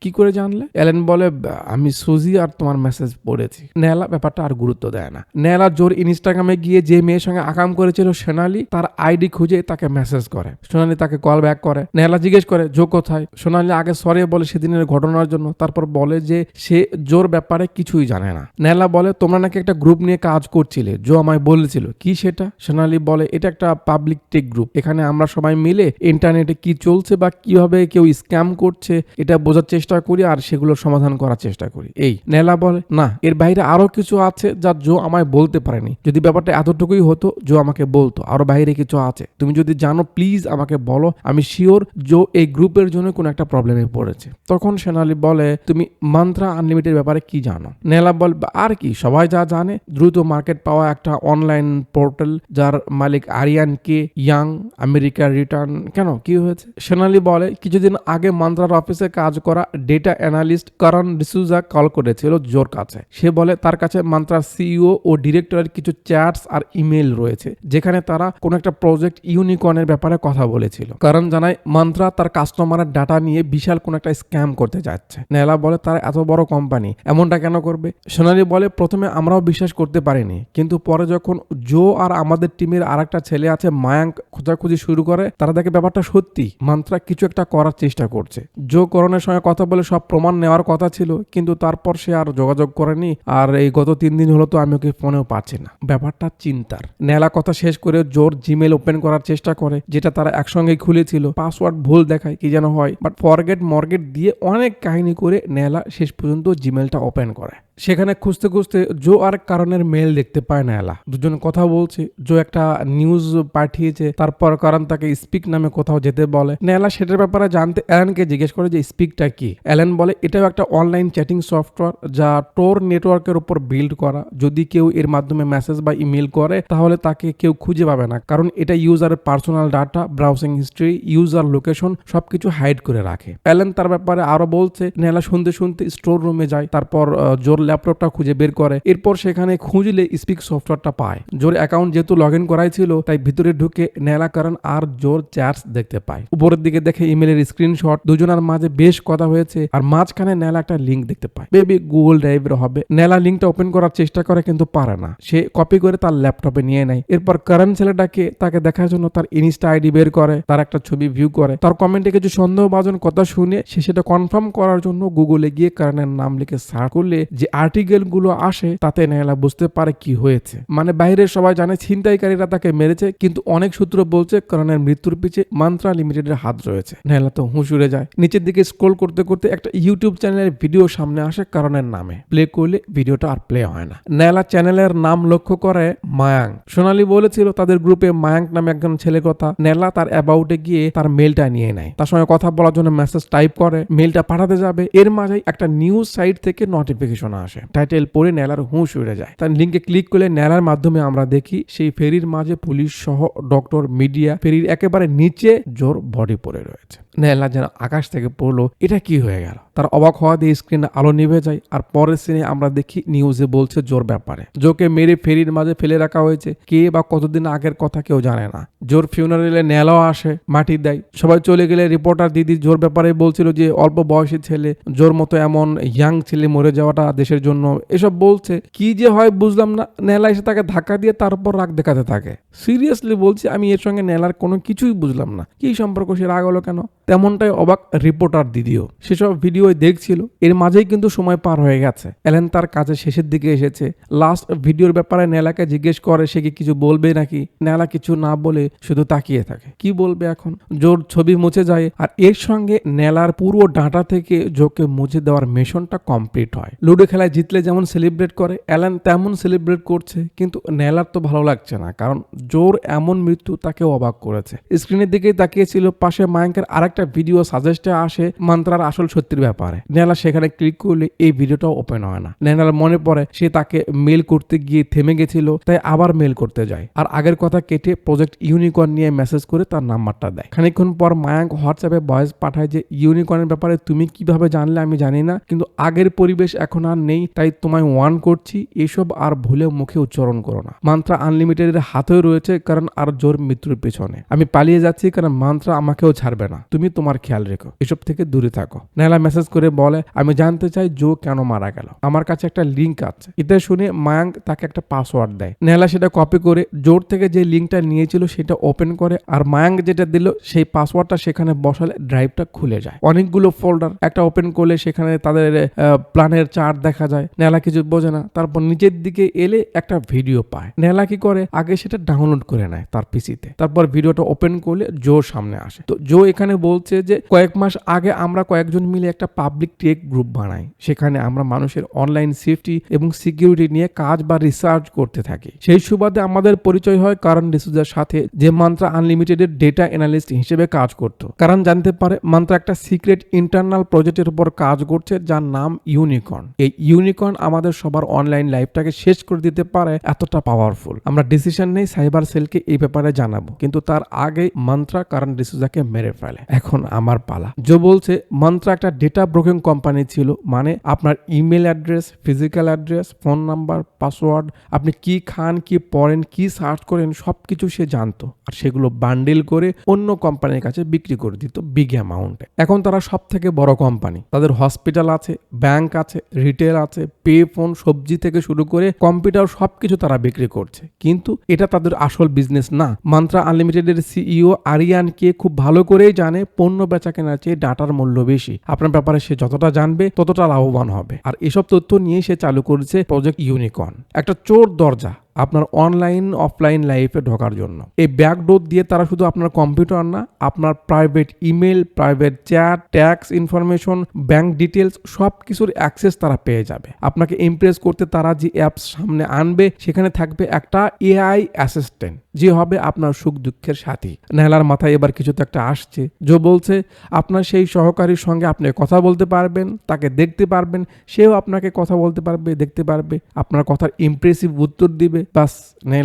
কি করে জানলে? অ্যালেন বলে, আমি সুজি আর তোমার মেসেজ পড়েছি। নেহলা ব্যাপারটা আর গুরুত্ব দেয় না। নেলা জোর ইনস্টাগ্রামে গিয়ে যে মেয়ের সঙ্গে আকাম করেছিল সোনালি, তার আইডি খুঁজে তাকে মেসেজ করে। সোনালি তাকে কল ব্যাক করে। নেহালা জিজ্ঞেস করে, জো কোথায়? সোনালি আগে সরে বলে সেদিনের ঘটনার জন্য। তারপর বলে যে, সে জোর ব্যাপারে কিছুই জানে না। নেহালা বলে, তোমরা নাকি একটা গ্রুপ নিয়ে কাজ করছিলে, জো আমায় বলেছিল। কি সেটা? সোনালি বলে, এটা একটা পাবলিক টেক গ্রুপ। এখানে আমরা সবাই মিলে ইন্টারনেটে কি চলছে বা কীভাবে কেউ স্ক্যাম করছে, এটা বোঝার চেষ্টা করি আর সেগুলো সমাধান করার চেষ্টা করি। এই। নেলা বলে, না, এর বাইরে আরও কিছু আছে যা জো আমায় বলতে পারেনি। যদি ব্যাপারটা এতটুকুই হতো, জো আমাকে বলতো। আরও বাইরে কিছু আছে। তুমি যদি জানো, প্লিজ আমাকে বলো। আমি শিওর জো এই গ্রুপের জন্য কোনো একটা প্রবলেমে পড়েছে। তখন সেনালি বলে, তুমি মান্ত্রা আনলিমিটেড ব্যাপারে কি জানো? নেলা বল, আর কি, সবাই যা জানে, দ্রুত মার্কেট পাওয়া একটা অনলাইন পোর্টাল যার মালিক আরিয়ান কে ইয়াং আমেরিকার রিটার্ন কেন, কি হয়েছে? সোনালি বলে, কিছুদিন আগে মান্ত্রার অফিসে কাজ করা data analyst Karan D'Souza call করেছিল জোর কাছে। সে বলে, তার কাছে মান্ত্রার সিইও ও ডিরেক্টরের কিছু চ্যাটস আর ইমেল রয়েছে, যেখানে তারা কোনো একটা প্রজেক্ট ইউনিকর্নের ব্যাপারে কথা বলেছিল। কারণ জানায়, মান্ত্রা তার কাস্টমারের ডাটা নিয়ে বিশাল কোনো একটা স্ক্যাম করতে যাচ্ছে। নেলা বলে, তারা এত বড় কোম্পানি এমনটা কেন করবে? সোনালি বলে, প্রথমে আমরাও বিশ্বাস করতে পারিনি, কিন্তু পরে যখন জো আর আমাদের টিমের আর একটা ছেলে আছে, মায়াঙ্ক খোঁজাখুঁজি শুরু করে, তারা দেখে ব্যাপারটা সত্যি। মান্ত্রা কিছু একটা করার চেষ্টা করছে। জো করণের সঙ্গে কথা বলে সব প্রমাণ নেওয়ার কথা ছিল, কিন্তু তারপর সে আর যোগাযোগ করেনি, আর এই গত তিন দিন হলো তো আমি ওকে ফোনেও পাচ্ছি না। ব্যাপারটা চিন্তার। নেলা কথা শেষ করে জোর জিমেল ওপেন করার চেষ্টা করে, যেটা তারা একসঙ্গে খুলেছিল। পাসওয়ার্ড ভুল দেখায়, কি যেন হয়। বাট ফরগেট মর্গেট দিয়ে অনেক কাহিনী করে নেলা শেষ পর্যন্ত জিমেলটা ওপেন করে। সেখানে খুঁজতে খুঁজতে জো আর কারণের মেল দেখতে পায় না এলা। দুজন কথা বলছে, জো একটা নিউজ পাঠিয়েছে, তারপর কারণ তাকে স্পিক নামে কোথাও যেতে বলে। নেলা সেটার ব্যাপারে জানতে অ্যালেনকে জিজ্ঞেস করে যে স্পিকটা কি। অ্যালেন বলে, এটাও একটা অনলাইন চ্যাটিং সফটওয়্যার যা টোর নেটওয়ার্কের উপর বিল্ড করা। যদি কেউ এর মাধ্যমে মেসেজ বা ইমেল করে, তাহলে তাকে কেউ খুঁজে পাবে না। কারণ এটা ইউজারের personal data browsing history user location সবকিছু হাইড করে রাখে। অ্যালেন তার ব্যাপারে আরও বলছে নেলা শুনতে শুনতে স্টোর রুমে যায়, তারপর জোর ল্যাপটপটা খুঁজে বের করে। এরপর সেখানে খুঁজলে স্পিক সফটওয়্যারটা পায়। জোর অ্যাকাউন্ট যেহেতু লগ ইন করাই ছিল, তাই ভিতরে ঢুকে নেলা কারণ আর জোর চ্যাটস দেখতে পায়। উপরের দিকে দেখে ইমেলের স্ক্রিনশট দুজনের মাঝে বেশ কথা হয়েছে আর মাঝখানে নেলা একটা লিঙ্ক দেখতে পায়। বেবি গুগল ড্রাইভের হবে। নেলা লিঙ্কটা ওপেন করার চেষ্টা করে কিন্তু পারে না। সে কপি করে তার ল্যাপটপে নিয়ে নেয়। এরপর কারণ ছেলেটাকে তাকে দেখার জন্য তার ইনস্টা আইডি বের করে, তার একটা ছবি ভিউ করে। তার কমেন্টে কিছু সন্দেহভাজন কথা শুনে সে সেটা কনফার্ম করার জন্য গুগলে গিয়ে কারণের নাম লিখে সার্চ করলে যে আর্টিকেলগুলো আসে, তাতে নেলা বুঝতে পারে কি হয়েছে। মানে বাইরের সবাই জানে ছিনতাইকারীরা তাকে মেরেছে, কিন্তু অনেক সূত্র বলছে করণের মৃত্যুর পিছে মান্ত্রা লিমিটেডের হাত রয়েছে। নেলা তো হুঁশ উড়ে যায়। নিচের দিকে স্ক্রোল করতে করতে একটা ইউটিউব চ্যানেলের ভিডিও সামনে আসে কারণের নামে। প্লে করলে ভিডিওটা আর প্লে হয় না। নেলা চ্যানেলের নাম লক্ষ্য করে মায়াং। সোনালি বলেছিল তাদের গ্রুপে মায়াঙ্ক নামে একজন ছেলে কথা। নেলা তার অ্যাবাউটে গিয়ে তার মেলটা নিয়ে নেয়। তার সঙ্গে কথা বলার জন্য মেসেজ টাইপ করে মেলটা পাঠাতে যাবে। এর মাঝেই একটা নিউজ সাইট থেকে নোটিফিকেশন আসে। টাইটেল পড়ে নেলার হুঁশ উড়ে যায়। তার লিঙ্কে ক্লিক করলে নেলার মাধ্যমে আমরা দেখি সেই ফেরির মাঝে পুলিশ সহ ডক্টর মিডিয়া ফেরির একেবারে নিচে জোর বডি পড়ে রয়েছে। নেলা যেন আকাশ থেকে পড়ল, এটা কি হয়ে গেল? তার অবাক হওয়া দিয়ে স্ক্রিনে আলো নিভে যায় আর পরের সিনে আমরা দেখি নিউজে বলছে জোর ব্যাপারে। জোকে মেরে ফেরির মাঝে ফেলে রাখা হয়েছে। কে বা কতদিন আগের কথা কেউ জানে না। জোর ফিউনারেলে নেলাও আসে, মাটি দেয়। সবাই চলে গেলে রিপোর্টার দিদি জোর ব্যাপারে বলছিল যে, অল্প বয়সী ছেলে, জোর মতো এমন ইয়াং ছেলে মরে যাওয়াটা দেশের জন্য। এসব বলছে, কি যে হয় বুঝলাম না। নেলা এসে তাকে ধাক্কা দিয়ে তার উপর রাগ দেখাতে থাকে। সিরিয়াসলি বলছি, আমি এর সঙ্গে নেলার কোনো কিছুই বুঝলাম না। কি সম্পর্ক, সে রাগ হলো কেন? তেমনটাই অবাক রিপোর্টার দিদিও। সেসব ভিডিও দেখছিল, এর মাঝেই কিন্তু সময় পার হয়ে গেছে। এলেন তার কাজের শেষের দিকে এসেছে। লাস্ট ভিডিওর ব্যাপারে নেলাকে জিজ্ঞেস করে, সে কি কিছু বলবে নাকি? নেলা কিছু না বলে শুধু তাকিয়ে থাকে। কি বলবে এখন? জোর ছবি মুছে যায় আর এর সঙ্গে নেলার পুরো ডাঁটা থেকে জোকে মুছে দেওয়ার মিশনটা কমপ্লিট হয়। লুডো খেলায় জিতলে যেমন সেলিব্রেট করে, অ্যালান তেমন সেলিব্রেট করছে, কিন্তু নেলার তো ভালো লাগছে না, কারণ জোর এমন মৃত্যু তাকে অবাক করেছে। স্ক্রিনের দিকেই তাকিয়েছিল, পাশে মায়াঙ্কের আরেকটা ভিডিও সাজেস্টে আসে, মন্ত্রার আসল সত্যির ব্যাপারে নেলা সেখানে ক্লিক করলে এই ভিডিওটাও ওপেন হয় না। নেনার মনে পড়ে, সে তাকে মেল করতে গিয়ে থেমে গেছিল, তাই আবার মেল করতে যায়। আর আগের কথা কেটে প্রজেক্ট ইউনিকর্ন নিয়ে মেসেজ করে তার নাম্বারটা দেয়। খানিকক্ষণ পর মায়াঙ্ক হোয়াটসঅ্যাপে ভয়েস পাঠায় যে ইউনিকর্নের ব্যাপারে তুমি কীভাবে জানলে আমি জানি না, কিন্তু আগের পরিবেশ এখন আর নেই, তাই তোমায় ওয়ান করছি, এসব আর ভুলে মুখে উচ্চারণ করো না। মান্ত্রা আনলিমিটেডের হাতেও রয়েছে, কারণ আর জোর মৃত্যুর পেছনে। আমি পালিয়ে যাচ্ছি, কারণ মান্ত্রা আমাকেও ছাড়বে না। তুমি তোমার খেয়াল রেখো, এসব থেকে দূরে থাকো। নেলা মেসেজ করে বলে, আমি জানতে চাই জো কেন মারা গেল। আমার কাছে একটা লিঙ্ক আছে। এটা শুনে মায়াঙ্ক তাকে একটা পাসওয়ার্ড দেয়। নেলা সেটা কপি করে জোর থেকে যে লিঙ্কটা নিয়েছিল সেটা ওপেন করে আর মায়াঙ্ক যেটা দিল, সেই পাসওয়ার্ডটা সেখানে বসালে ড্রাইভটা খুলে যায়। অনেকগুলো ফোল্ডার একটা ওপেন করলে সেখানে তাদের প্ল্যানের চার্ট দেখা যায়। নেলা কিছু বোঝে না। তারপর নিচের দিকে এলে একটা ভিডিও পায়। নেলা কি করে? আগে সেটা ডাউনলোড করে নেয় তার পিসিতে তারপর ভিডিওটা ওপেন করলে জো সামনে আসে। তো জো এখানে বলছে যে, কয়েক মাস আগে আমরা কয়েকজন মিলে একটা পাবলিক টেক গ্রুপ বানাই সেখানে আমরা মানুষের অনলাইন সেফটি এবং সিকিউরিটি নিয়ে কাজ বা রিসার্চ করতে থাকি। সেই সুবাদে আমাদের পরিচয় হয় কারণ ডিসুজার সাথে যে মান্ত্রা আনলিমিটেডের ডেটা অ্যানালিস্ট হিসেবে কাজ করত। কারণ জানতে পারে, মান্ত্রা একটা সিক্রেট ইন্টারনাল প্রজেক্টের উপর কাজ করছে যার নাম ইউনিকর্ন এই ইউনিকর্ন আমাদের সবার অনলাইন লাইফটাকে শেষ করে দিতে পারে, এতটা পাওয়ারফুল আমরা ডিসিশন নেই সাইবার সেলকে এই ব্যাপারে জানাব। কিন্তু তার আগে মন্ত্রা কারণ ডিসুজাকে মেরে ফেলে। এখন আমার পালা। জো বলছে, মন্ত্রা একটা ডেটা ব্রোকিং কোম্পানি ছিল মানে আপনার email address physical address phone number password আপনি কি খান, কি পড়েন কি সার্চ করেন সব কিছু সে জানতো। আর সেগুলো বান্ডিল করে অন্য কোম্পানির কাছে বিক্রি করে দিত বিগ অ্যামাউন্টে এখন তারা সব থেকে বড় কোম্পানি তাদের হসপিটাল আছে ব্যাংক আছে রিটেল আছে পে ফোন সবজি থেকে শুরু করে কম্পিউটার সবকিছু তারা বিক্রি করছে। কিন্তু এটা তাদের আসল বিজনেস না। মান্ত্রা আনলিমিটেডের সিইও আরিয়ানকে খুব ভালো করেই জানে, পণ্য বেচা কেনার চেয়ে ডাটার মূল্য বেশি। আপনার ব্যাপারে সে যতটা জানবে, ততটা লাভবান হবে। আর এসব তথ্য নিয়ে সে চালু করেছে প্রজেক্ট ইউনিকর্ন একটা চোর দরজা। আপনার অনলাইন অফলাইন লাইফে ঢোকার জন্য। এই ব্যাকডোর দিয়ে তারা শুধু আপনার কম্পিউটার না, আপনার private email private chat tax information bank details সব কিছুর অ্যাক্সেস তারা পেয়ে যাবে। আপনাকে ইমপ্রেস করতে তারা যে অ্যাপস সামনে আনবে, সেখানে থাকবে একটা এআই অ্যাসিস্ট্যান্ট যে হবে আপনার সুখ দুঃখের সাথী। নেহলার মাথায় এবার কিছু তো একটা আসছে। যে বলছে, আপনার সেই সহকারীর সঙ্গে আপনি কথা বলতে পারবেন, তাকে দেখতে পারবেন, সেও আপনাকে কথা বলতে পারবে, দেখতে পারবে। আপনার কথার ইমপ্রেসিভ উত্তর দিবে। বাস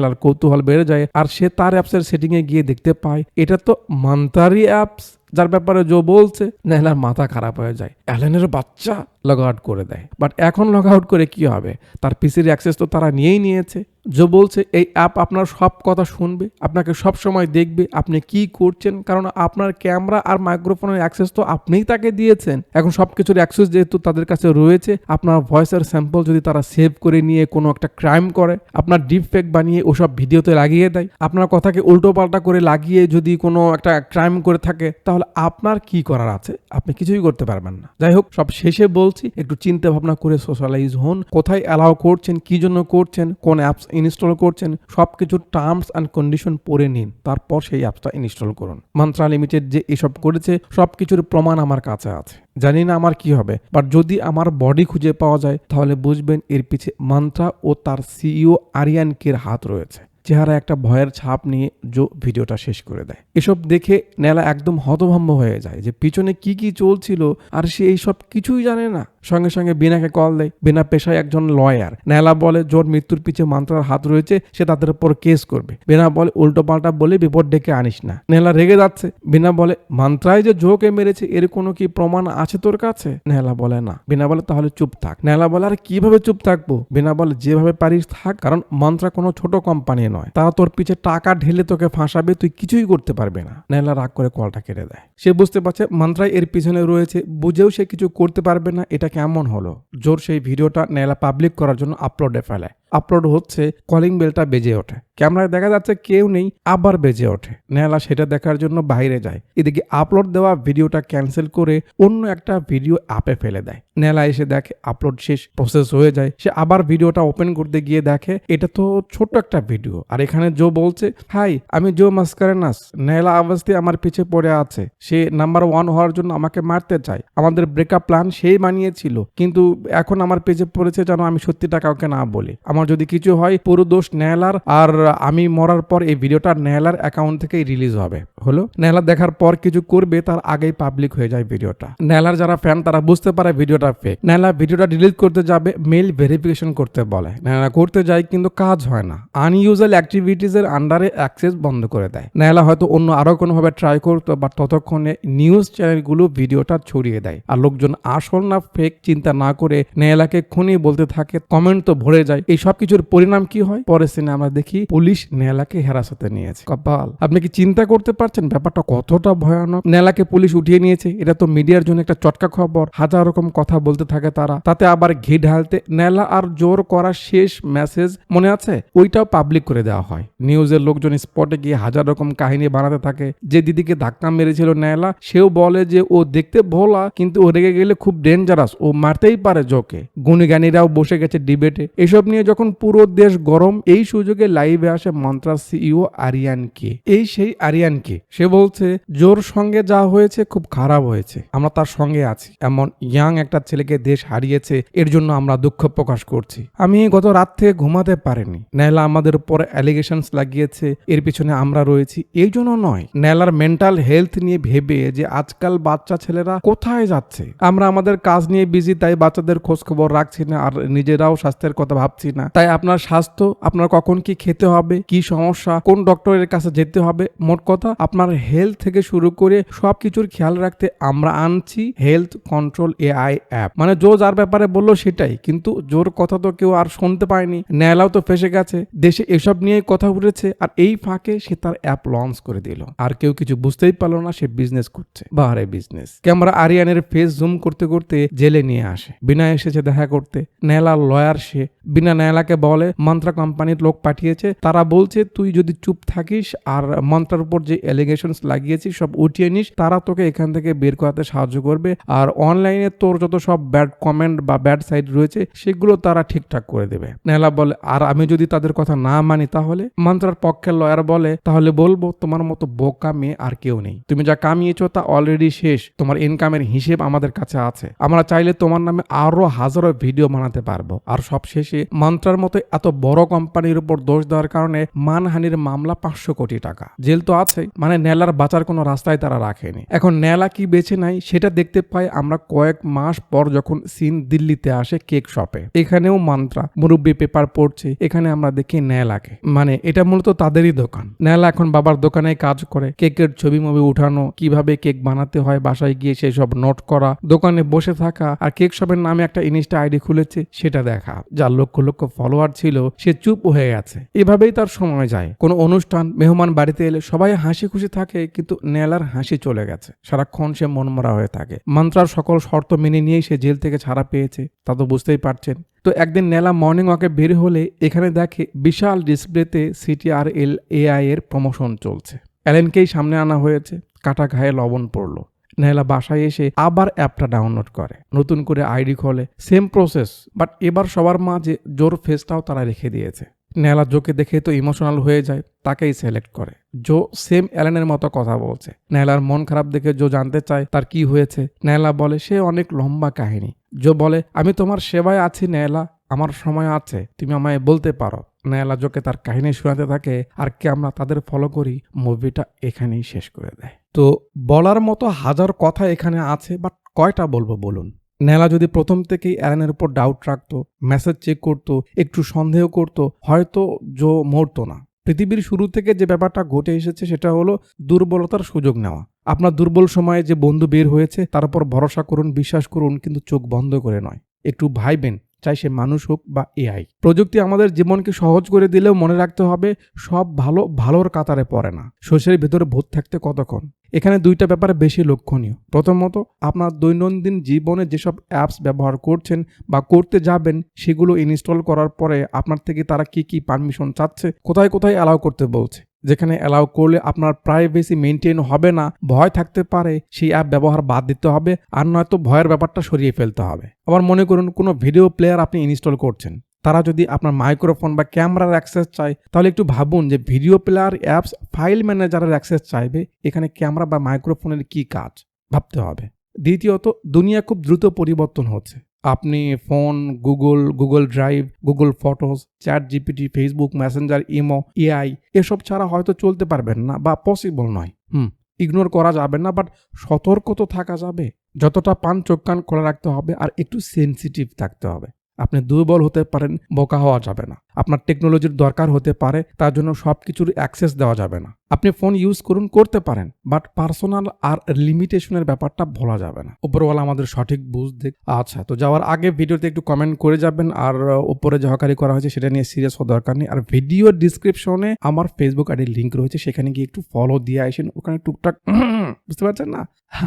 আর কৌতূহল বেড়ে যায় আর সে তার অ্যাপসের সেটিংয়ে গিয়ে দেখতে পায়। এটা তো মান্তারি অ্যাপস যার ব্যাপারে জো বলছে নেহলার মাথা খারাপ হয়ে যায়। অ্যালেনের বাচ্চা লগ আউট করে দেয়। বাট এখন লগ আউট করে কি হবে? তার পিসির অ্যাক্সেস তো তারা নিয়েই নিয়েছে। জো বলছে, এই অ্যাপ আপনার সব কথা শুনবে, আপনাকে সব সময় দেখবে, আপনি কি করছেন? কারণ আপনার ক্যামেরা আর মাইক্রোফোনের অ্যাক্সেস তো আপনিই তাকে দিয়েছেন। এখন সব কিছুর অ্যাক্সেস যেহেতু তাদের কাছে রয়েছে, আপনার ভয়েসের স্যাম্পল যদি তারা সেভ করে নিয়ে কোনো একটা ক্রাইম করে, আপনার ডিপ ফেক বানিয়ে ওসব ভিডিওতে লাগিয়ে দেয়, আপনার কথাকে উল্টো পাল্টা করে লাগিয়ে যদি কোনো একটা ক্রাইম করে থাকে, তাহলে আপনার কি করার আছে? আপনি কিছুই করতে পারবেন না। যাই হোক, সব শেষে বলছি, একটু চিন্তা ভাবনা করে সোশ্যালাইজ হন। কোথায় অ্যালাউ করছেন, কি জন্য করছেন, কোন অ্যাপস ইনস্টল করছেন সব কিছুর টার্মস অ্যান্ড কন্ডিশন পড়ে নিন। তারপর সেই অ্যাপসটা ইনস্টল করুন। মান্ত্রা লিমিটেড যে এসব করেছে সব কিছুর প্রমাণ আমার কাছে আছে। জানি না আমার কি হবে বাট যদি আমার বডি খুঁজে পাওয়া যায়, তাহলে বুঝবেন এর পিছে মান্ত্রা ও তার সিইও আরিয়ানকের হাত রয়েছে। চেহারা একটা ভয়ের ছাপ নিয়ে জো ভিডিওটা শেষ করে দেয়। এসব দেখে নেলা একদম হতভম্ব হয়ে যায় যে পিছনে কি কি চলছিল আর সে এইসব কিছুই জানে না। সঙ্গে সঙ্গে বিনাকে কল দেয়। বিনা পেশায় একজন লয়ার নেলা বলে, জোর মৃত্যুর পিছে মান্ত্রার হাত রয়েছে, সে তাদের উপর কেস করবে। বিনা বলে উল্টো পাল্টা বলে বিপদ ডেকে আনিস না। নেলা রেগে যাচ্ছে। বিনা বলে, মান্ত্রায় যে জোকে মেরেছে, এর কোনো কি প্রমাণ আছে তোর কাছে? নেলা বলে, না। বিনা বলে, তাহলে চুপ থাক। নেলা বলে, আর কীভাবে চুপ থাকব? বিনা বলে, যেভাবে পারিস থাক, কারণ মন্ত্রা কোনো ছোট কোম্পানি নয়। তারা তোর পিছে টাকা ঢেলে তোকে ফাঁসাবে, তুই কিছুই করতে পারবে না। নেলা রাগ করে কলটা কেটে দেয়। সে বুঝতে পারছে মন্ত্রাই এর পিছনে রয়েছে, বুঝেও সে কিছু করতে পারবে না, এটা কেমন হলো? জোর সেই ভিডিওটা নেলা পাবলিক করার জন্য আপলোডে ফেলে আপলোড হচ্ছে কলিং বেলটা বেজে ওঠে। ক্যামেরায় দেখা যাচ্ছে কেউ নেই, আবার বেজে ওঠে। নেহালা সেটা দেখার জন্য বাইরে যায়। এদিকে আপলোড দেওয়া ভিডিওটা ক্যান্সেল করে অন্য একটা ভিডিও অ্যাপে ফেলে দেয়। নেলা এসে দেখে আপলোড শেষ প্রসেস হয়ে যায়। সে আবার ভিডিওটা ওপেন করতে গিয়ে দেখে, এটা তো ছোট একটা ভিডিও আর এখানে জো বলছে হাই আমি জো মাস্কারেনাস নেলা অবস্থায় আমার পিছে পড়ে আছে। সে নাম্বার ওয়ান হওয়ার জন্য আমাকে মারতে চায়। আমাদের ব্রেকআপ প্ল্যান সেই বানিয়েছিল কিন্তু এখন আমার পেজে পড়েছে যেন আমি সত্যিটা কাউকে না বলি। আমার আমার যদি কিছু হয়, পুরো দোষ নেলার আর আমি মরার পর এই ভিডিওটা নেলার অ্যাকাউন্ট থেকেই রিলিজ হবে। হলো? নেলা দেখার পর কিছু করবে, তার আগেই পাবলিক হয়ে যায় ভিডিওটা। নেলার যারা ফ্যান তারা বুঝতে পারে ভিডিওটা ফেক নেলা ভিডিওটা ডিলিট করতে যাবে মেল ভেরিফিকেশন করতে বলে। নেলা করতে যায়, কিন্তু কাজ হয় না। আনইউজুয়াল অ্যাক্টিভিটিস এর আন্ডারে অ্যাক্সেস বন্ধ করে দেয়। নেলা হয়তো অন্য আরও কোনোভাবে ট্রাই করতো বা ততক্ষণে নিউজ চ্যানেলগুলো ভিডিওটা ছড়িয়ে দেয়। আর লোকজন আসল না ফেক চিন্তা না করে নেলাকে খুনি বলতে থাকে কমেন্ট তো ভরে যায়। এই সব কিছুর পরিণাম কি হয়? পরে সিনে আমরা দেখি পুলিশ নেলাকে হেরাসতে নিয়েছে। কপাল। আপনি কি চিন্তা করতে পারছেন? ব্যাপারটা কতটা ভয়ানক? নেলাকে পুলিশ উঠিয়ে নিয়েছে। এটা তো মিডিয়ার জন্য একটা চটকা খবর। হাজার রকম কথা বলতে থাকে তারা। তাতে আবার ঘি ঢালতে নেলা আর জোর করা শেষ মেসেজ মনে আছে? ওইটাও পাবলিক করে দেওয়া হয়। নিউজের লোকজন স্পটে গিয়ে হাজার রকম কাহিনী বানাতে থাকে। যে দিদিকে ধাক্কা মেরেছিল নেলা, সেও বলে যে ও দেখতে ভোলা, কিন্তু ও রেগে গেলে খুব ডেঞ্জারাস ও মারতেই পারে জোকে গুণীজ্ঞানীরাও বসে গেছে ডিবেটে এসব নিয়ে যখন পুরো দেশ গরম, এই সুযোগে লাইভে আসে মন্ত্রার সিইও আরিয়ান কে এই সেই আরিয়ান কে সে বলছে, জোর সঙ্গে যা হয়েছে খুব খারাপ হয়েছে। আমরা তার সঙ্গে আছি। এমন ইয়াং একটা ছেলেকে দেশ হারিয়েছে, এর জন্য আমরা দুঃখ প্রকাশ করছি। আমি গত রাত থেকে ঘুমাতে পারিনি। নেলা আমাদের উপর অ্যালিগেশনস লাগিয়েছে, এর পিছনে আমরা রয়েছি। এই জন্য নয়। নেলার মেন্টাল হেলথ নিয়ে ভেবে যে আজকাল বাচ্চা ছেলেরা কোথায় যাচ্ছে? আমরা আমাদের কাজ নিয়ে বিজি তাই বাচ্চাদের খোঁজ খবর রাখছি না, আর নিজেরাও স্বাস্থ্যের কথা ভাবছি না। তাই আপনার স্বাস্থ্য, আপনার কখন কি খেতে হবে, কি সমস্যা, কোন ডক্টরের কাছে যেতে হবে, মোট কথা আপনার হেলথ থেকে শুরু করে সব কিছুর খেয়াল রাখতে আমরা আনছি হেলথ কন্ট্রোল এআই অ্যাপ মানে জো যার ব্যাপারে বলল সেটাই, কিন্তু জোর কথা তো কেউ আর শুনতে পায়নি। ন্যায়লাও তো ফেসে গেছে। দেশে এসব নিয়ে কথা উঠেছে আর এই ফাঁকে সে তার অ্যাপ লঞ্চ করে দিল। আর কেউ কিছু বুঝতেই পারল না সে বিজনেস করছে। বাহারে বিজনেস ক্যামেরা আরিয়ানের ফেস জুম করতে করতে জেলে নিয়ে আসে। বিনা এসেছে দেখা করতে। নেলার লয়ার সে। বিনা নেলাকে বলে মন্ত্রা কোম্পানির লোক পাঠিয়েছে। তারা বলছে, তুই যদি চুপ থাকিস আর মন্ত্রার উপর যে এলিগেশনস লাগিয়েছিস, সব উঠিয়ে নিস, তারা তোকে এখান থেকে বের করাতে সাহায্য করবে। আর অনলাইনে তোর যত সব ব্যাড কমেন্ট বা ব্যাড সাইড রয়েছে, সেগুলো তারা ঠিকঠাক করে দেবে। নেলা বলে, আর আমি যদি তাদের কথা না মানি তাহলে? মন্ত্রার পক্ষের লয়ার বলে, তাহলে বলব, তোমার মতো বোকা মেয়ে আর কেউ নেই। তুমি যা কামিয়েছো তা অলরেডি শেষ। তোমার ইনকামের হিসেব আমাদের কাছে আছে। আমরা চাইলে তোমার নামে আরও হাজারো ভিডিও বানাতে পারব। আর সব শেষে মন্ত্রার মতো এত বড় কোম্পানির উপর দোষ দেওয়ার কারণে মানহানির মামলা পাঁচশো কোটি টাকা। জেল তো আছে মানে নেলার বাঁচার কোনো রাস্তায় তারা রাখেনি। এখন নেলা কি বেছে নাই সেটা দেখতে পাই আমরা কয়েক মাস পর যখন সিন দিল্লিতে আসে কেক শপে। এখানেও মান্ত্রা, মুরব্বী পেপার পড়ছে, এখানে আমরা দেখি নেলাকে। মানে এটা মূলত তাদেরই দোকান। নেলা এখন বাবার দোকানে কাজ করে। কেকের ছবি মবি উঠানো, কীভাবে কেক বানাতে হয়, বাসায় গিয়ে সেই সব নোট করা, দোকানে বসে থাকা, আর কেক শপের নামে একটা ইনস্টা আইডি খুলেছে, সেটা দেখা। যার লক্ষ লক্ষ ফলোয়ার ছিল, সে চুপ হয়ে গেছে। এভাবেই তার সময় যায়। কোনো অনুষ্ঠান, মেহমান বাড়িতে এলে সবাই হাসি খুশি থাকে, কিন্তু নেলার হাসি চলে গেছে। সারাক্ষণ সে মনমরা হয়ে থাকে। মন্ত্রার সকল শর্ত মেনে নিয়েই সে জেল থেকে ছাড়া পেয়েছে, তা তো বুঝতেই পারছেন। তো একদিন নেলা মর্নিং ওয়াকে বের হলে এখানে দেখে বিশাল ডিসপ্লেতে সিটিআর এল এআই এর প্রমোশন চলছে। অ্যালেনকেই সামনে আনা হয়েছে। কাটা ঘায়ে লবণ পড়ল। নেলা বাসায় এসে আবার অ্যাপটা ডাউনলোড করে। নতুন করে আইডি খোলে সেম প্রসেস বাট এবার সবার মাঝে জোর ফেসটাও তারা রেখে দিয়েছে। নেলা জোকে দেখে তো ইমোশনাল হয়ে যায়, তাকেই সিলেক্ট করে। জো সেম অ্যালেনের মতো কথা বলছে। নেলার মন খারাপ দেখে জো জানতে চায় তার কি হয়েছে। নেলা বলে, সে অনেক লম্বা কাহিনী। জো বলে, আমি তোমার সেবায় আছি নেলা আমার সময় আছে, তুমি আমায় বলতে পারো। নেলা জোকে তার কাহিনী শোনাতে থাকে আর কে আমরা তাদের ফলো করি, মুভিটা এখানেই শেষ করে দেয়। তো বলার মতো হাজার কথা এখানে আছে বাট কয়টা বলব বলুন? নেলা যদি প্রথম থেকেই অ্যালেনের উপর ডাউট রাখতো মেসেজ চেক করতো, একটু সন্দেহ করতো, হয়তো জো মরতো না। পৃথিবীর শুরু থেকে যে ব্যাপারটা ঘটে এসেছে সেটা হলো দুর্বলতার সুযোগ নেওয়া। আপনার দুর্বল সময়ে যে বন্ধু বের হয়েছে, তার উপর ভরসা করুন, বিশ্বাস করুন, কিন্তু চোখ বন্ধ করে নয়। একটু ভাইবেন চাই সে মানুষ হোক বা এআই প্রযুক্তি আমাদের জীবনকে সহজ করে দিলেও মনে রাখতে হবে সব ভালো ভালোর কাতারে পড়ে না। শস্যের ভেতরে ভূত থাকতে কতক্ষণ? এখানে দুইটা ব্যাপারে বেশি লক্ষণীয়। প্রথমত, আপনার দৈনন্দিন জীবনে যেসব অ্যাপস ব্যবহার করছেন বা করতে যাবেন, সেগুলো ইনস্টল করার পরে আপনার থেকে তারা কি কি পারমিশন চাচ্ছে, কোথায় কোথায় অ্যালাউ করতে বলছে। যেখানে অ্যালাউ করলে আপনার প্রাইভেসি মেনটেন হবে না, ভয় থাকতে পারে, সেই অ্যাপ ব্যবহার বাদ দিতে হবে, আর নয়তো ভয়ের ব্যাপারটা সরিয়ে ফেলতে হবে। আবার মনে করুন, কোনো ভিডিও প্লেয়ার আপনি ইনস্টল করছেন। তারা যদি আপনার মাইক্রোফোন বা ক্যামেরার অ্যাক্সেস চায়, তাহলে একটু ভাবুন যে ভিডিও প্লেয়ার অ্যাপস ফাইল ম্যানেজারের অ্যাক্সেস চাইবে, এখানে ক্যামেরা বা মাইক্রোফোনের কি কাজ? ভাবতে হবে। দ্বিতীয়ত, দুনিয়া খুব দ্রুত পরিবর্তন হচ্ছে। আপনি phone, Google Google Drive, Google Photos, chat GPT, Facebook, Messenger, Imo, AI, এসব ছাড়া হয়তো চলতে পারবেন না বা পসিবল নয়। হুম, ইগনোর করা যাবে না, বাট সতর্ক তো থাকা যাবে। যতটা পান চোখ কান খোলা রাখতে হবে আর একটু সেন্সিটিভ থাকতে হবে। আপনি দুর্বল হতে পারেন, বোকা হওয়া যাবে না। আপনার টেকনোলজির দরকার হতে পারে, তার জন্য সব কিছুর অ্যাক্সেস দেওয়া যাবে না। আপনি ফোন ইউজ করুন, করতে পারেন বাট পার্সোনাল আর লিমিটেশনের ব্যাপারটা ভোলা যাবে না। উপরওয়ালা আমাদের সঠিক বুঝ দেখ। আচ্ছা তো যাওয়ার আগে ভিডিওতে একটু কমেন্ট করে যাবেন, আর উপরে যে হকারি করা হয়েছে সেটা নিয়ে সিরিয়াস হওয়ার দরকার নেই। আর ভিডিও ডিসক্রিপশনে আমার ফেসবুক আইডির লিঙ্ক রয়েছে, সেখানে গিয়ে একটু ফলো দিয়ে আসেন। ওখানে টুকটাক বুঝতে পারছেন না?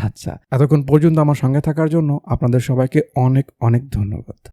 আচ্ছা এতক্ষণ পর্যন্ত আমার সঙ্গে থাকার জন্য আপনাদের সবাইকে অনেক অনেক ধন্যবাদ।